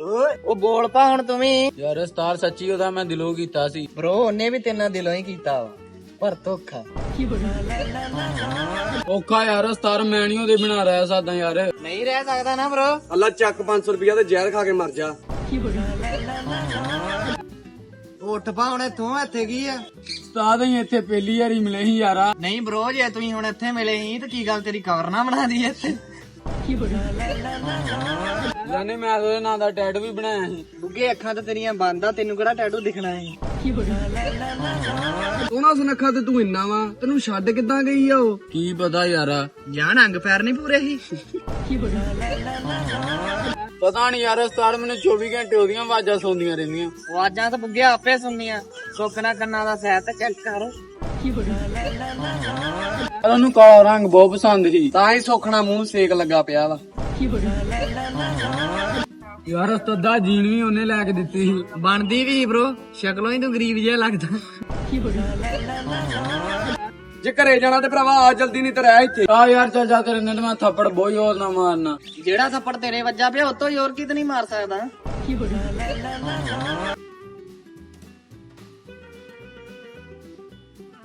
ਉਹ ਬੋਲ ਪਾ ਹੁਣ ਤੂੰ ਵੀ। ਯਾਰ ਸਤਾਰ ਸੱਚੀ ਉਹਦਾ ਮੈਂ ਦਿਲੋਂ ਕੀਤਾ ਸੀ। ਬ్రో ਉਹਨੇ ਵੀ ਤੇਨਾਂ ਦਿਲੋਂ ਹੀ ਕੀਤਾ ਵਾ। ਪਰ ਧੋਖਾ। ਔਖਾ ਯਾਰ ਸਤਾਰ ਮੈਂ ਨਹੀਂ ਉਹਦੇ ਬਿਨਾ ਰਹਿ ਸਕਦਾ ਯਾਰ। ਨਹੀਂ ਰਹਿ ਸਕਦਾ ਨਾ ਬ్రో ਅੱਲਾ ਚੱਕ 500 ਰੁਪਿਆ ਤੇ ਜ਼ਹਿਰ ਖਾ ਕੇ ਮਰ ਜਾ। ਉੱਠ ਪਾ ਤੂੰ ਇੱਥੇ ਕੀ ਆ? ਉਸਤਾਦ ਹੀ ਇੱਥੇ ਪਹਿਲੀ ਵਾਰੀ ਮਿਲੇ ਸੀ ਯਾਰ। ਨਹੀਂ ਬ్రో ਜੇ ਤੁਸੀਂ ਹੁਣ ਇੱਥੇ ਮਿਲੇ ਸੀ ਤੇ ਕੀ ਗੱਲ ਤੇਰੀ ਕਵਰ ਨਾ ਬਣਾ ਦੀ ਇੱਥੇ? ਜਾਨੇ ਮੈਂ ਉਹਦੇ ਨਾਂ ਦਾ ਟੈਟ ਵੀ ਬਣਾਇਆ ਸੀ। ਬੁੱਗੇ ਅੱਖਾਂ ਤੇ ਤੇਰੀਆਂ ਬੰਦ ਆ ਤੈਨੂੰ ਕਿਹੜਾ ਟੈਟੂ ਦਿਖਣਾ ਹੈ ਸੋਹਣਾ ਸੁਨੱਖਾ ਤੇ ਤੂੰ ਇੰਨਾ ਵਾ ਤੈਨੂੰ ਛੱਡ ਕਿੱਦਾਂ ਗਈ ਆ ਉਹ? ਕੀ ਪਤਾ ਯਾਰਾ? ਜਾਨ ਅੰਗ ਪੈਰ ਨਹੀਂ ਪੂਰੇ ਸੀ। ਪਤਾ ਨਹੀਂ ਯਾਰ ਉਸਤਾਦ ਮੈਨੂੰ 24 ਘੰਟੇ ਉਹਦੀਆਂ ਆਵਾਜ਼ਾਂ ਸੁਣਦੀਆਂ ਰਹਿੰਦੀਆਂ। ਆਵਾਜ਼ਾਂ ਤਾਂ ਬੁੱਗੇ ਆਪੇ ਸੁਣਨੀਆਂ। ਸੁੱਕਣਾ ਕੰਨਾਂ ਦਾ ਸਹਿਤ ਚੈੱਕ ਕਰ। ਪਰ ਉਹਨੂੰ ਕਾਲਾ ਰੰਗ ਬਹੁਤ ਪਸੰਦ ਸੀ ਤਾਂ ਹੀ ਸੋਖਣਾ ਮੂੰਹ ਸੇਕ ਲੱਗਾ ਪਿਆ ਵਾ। ਯਾਰ ਉਸਤਾਦਾ ਜੀਣ ਵੀ ਉਹਨੇ ਲੈ ਕੇ ਦਿੱਤੀ ਸੀ। ਬਣਦੀ ਵੀ ਬ్రో ਸ਼ਕਲੋਂ ਹੀ ਤੂੰ ਗਰੀਬ ਜਿਹਾ ਲੱਗਦਾ। ਜੇ ਘਰੇ ਜਾਣਾ ਤੇ ਭਰਾਵਾ ਆ ਜਲਦੀ ਨਹੀਂ ਤੇ ਰਹਿ ਇੱਥੇ। ਆ ਯਾਰ ਚੱਲ ਜਾ ਤੇਰੇ ਨੇ ਤੇ ਮੈਂ ਥੱਪੜ ਬਹੁਤ ਹੋਰ ਨਾ ਮਾਰਨਾ। ਜਿਹੜਾ ਥੱਪੜ ਤੇਰੇ ਵੱਜਾ ਪਿਆ ਉਤੋਂ ਹੀ ਹੋਰ ਕਿਤੇ ਨਹੀਂ ਮਾਰ ਸਕਦਾ।